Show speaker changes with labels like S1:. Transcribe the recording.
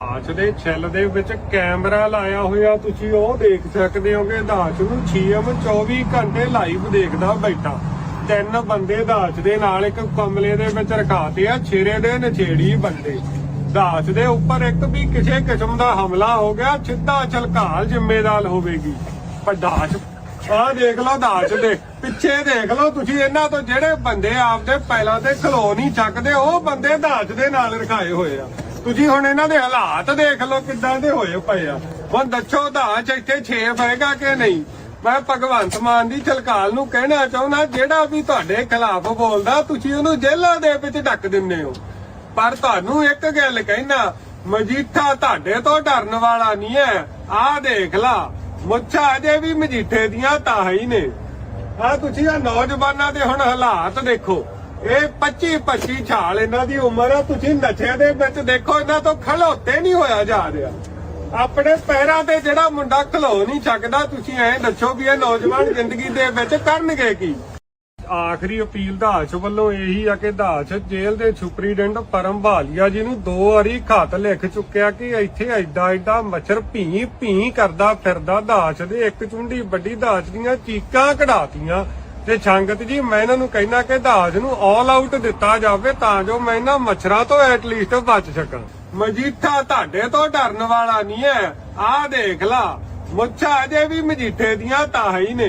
S1: ਦਾਚ ਦੇ ਛਿੱਲ ਦੇ ਵਿੱਚ ਕੈਮਰਾ ਲਾਇਆ ਹੋਇਆ ਤੁਸੀਂ ਉਹ ਦੇਖ ਸਕਦੇ ਹੋਗੇ ਦਾਚ ਨੂੰ 6M 24 ਘੰਟੇ ਲਾਈਵ ਦੇਖਦਾ ਬੈਠਾ। ਤਿੰਨ ਬੰਦੇ ਦਾਚ ਦੇ ਨਾਲ ਇੱਕ ਕਮਲੇ ਦੇ ਵਿੱਚ ਰਖਾਤੇ ਆ, ਛੇਰੇ ਦੇ ਨਛੇੜੀ ਬੰਦੇ। ਦਾਚ ਦੇ ਉੱਪਰ ਇੱਕ ਵੀ ਕਿਸੇ ਕਿਸਮ ਦਾ ਹਮਲਾ ਹੋ ਗਿਆ, ਸਿੱਧਾ ਝਲਕਾਲ ਜ਼ਿੰਮੇਦਾਰ ਹੋਵੇਗੀ। ਪਰ ਦਾਚ ਆਹ ਦੇਖ ਲਓ ਦਾਚ ਦੇ, ਪਿੱਛੇ ਦੇਖ ਲਓ ਤੁਸੀਂ ਇਹਨਾਂ ਤੋਂ ਜਿਹੜੇ ਬੰਦੇ ਆਪਦੇ ਪਹਿਲਾਂ ਤੇ ਖਲੋ ਨਹੀਂ ਚੱਕਦੇ ਉਹ ਬੰਦੇ ਦਾਚ ਦੇ ਨਾਲ ਰਖਾਏ ਹੋਏ ਆ। ਤੁਸੀਂ ਹੁਣ ਇਹਨਾਂ ਦੇ ਹਾਲਾਤ ਦੇਖ ਲਓ ਕਿੱਦਾਂ ਦੇ ਹੋਏ ਪਏ ਆ। ਹੁਣ ਦੱਸੋ ਦਾਚ ਇੱਥੇ 6 ਪਏਗਾ ਕਿ ਨਹੀਂ? ਮੈਂ ਭਗਵੰਤ ਮਾਨ ਦੀ ਝਲਕਾਲ ਨੂੰ ਕਹਿਣਾ ਚਾਹੁੰਦਾ, ਜਿਹੜਾ ਵੀ ਤੁਹਾਡੇ ਖਿਲਾਫ ਬੋਲਦਾ, ਤੁਸੀਂ ਉਹਨੂੰ ਜੇਲ੍ਹਾਂ ਦੇ ਵਿੱਚ ਡੱਕ ਦਿੰਦੇ ਹੋ। ਪਰ ਤੁਹਾਨੂੰ ਇੱਕ ਗੱਲ ਕਹਿਣਾ, ਮਜੀਠਾ ਤੁਹਾਡੇ ਤੋਂ ਡਰਨ ਵਾਲਾ ਨਹੀਂ ਹੈ। ਆਹ ਦੇਖ ਲਾ, ਮੁੱਛਾਂ ਅਜੇ ਵੀ ਮਜੀਠੇ ਦੀਆਂ ਤਾਂ ਹੀ ਨੇ। ਆ ਤੁਸੀਂ ਆ ਨੌਜਵਾਨਾਂ ਦੇ ਹੁਣ ਹਾਲਾਤ ਦੇਖੋ। ਇਹ 25 25 ਛਾਲ ਇਹਨਾਂ ਦੀ ਉਮਰ ਆ, ਤੁਸੀਂ ਨਸ਼ੇ ਦੇ ਵਿੱਚ ਦੇਖੋ, ਇਹਨਾਂ ਤੋਂ ਖਲੋਤੇ ਨਹੀਂ ਹੋਇਆ ਜਾ ਰਿਹਾ। ਆਪਣੇ ਪੈਰਾਂ ਤੇ ਜਿਹੜਾ ਮੁੰਡਾ ਖਲੋ ਨਹੀਂ ਸਕਦਾ, ਤੁਸੀਂ ਐਂ ਦੱਸੋ ਵੀ ਇਹ ਨੌਜਵਾਨ ਜ਼ਿੰਦਗੀ ਦੇ ਵਿੱਚ ਕਰਨਗੇ ਕੀ? ਆਖਰੀ ਅਪੀਲ ਦਾਚ ਵੱਲੋਂ ਇਹੀ ਆ ਕਿ ਦਾਚ ਜੇਲ੍ਹ ਦੇ ਸੁਪਰੀਡੈਂਟ ਪਰਮ ਭਾਲੀਆ ਜੀ ਨੂੰ ਦੋ ਵਾਰੀ ਖਤ ਲਿਖ ਚੁੱਕਿਆ ਕਿ ਇੱਥੇ ਐਡਾ ਐਡਾ ਮੱਛਰ ਭੀ ਭੀ ਕਰਦਾ ਫਿਰਦਾ ਦਾਚ ਦੇ ਇੱਕ ਚੁੰਡੀ ਵੱਡੀ ਦਾਚ ਦੀਆਂ ਚੀਕਾਂ ਕਢਾਤੀਆਂ। ਤੇ ਸੰਗਤ ਜੀ, ਮੈਂ ਇਹਨਾਂ ਨੂੰ ਕਹਿਣਾ ਕਿ ਦਾਜ ਨੂੰ ਆਲ ਆਊਟ ਦਿੱਤਾ ਜਾਵੇ ਤਾਂ ਜੋ ਮੈਂ ਇਹਨਾਂ ਮੱਛਰਾਂ ਤੋਂ ਐਟਲੀਸਟ ਬਚ ਸਕਾਂ ਮਜੀਠਾ ਤੁਹਾਡੇ ਤੋਂ ਡਰਨ ਵਾਲਾ ਨਹੀਂ ਹੈ। ਆਹ ਦੇਖ ਲਾ, ਮੁੱਛਾਂ ਅਜੇ ਵੀ ਮਜੀਠੇ ਦੀਆਂ ਤਾਂ ਹੀ ਨੇ।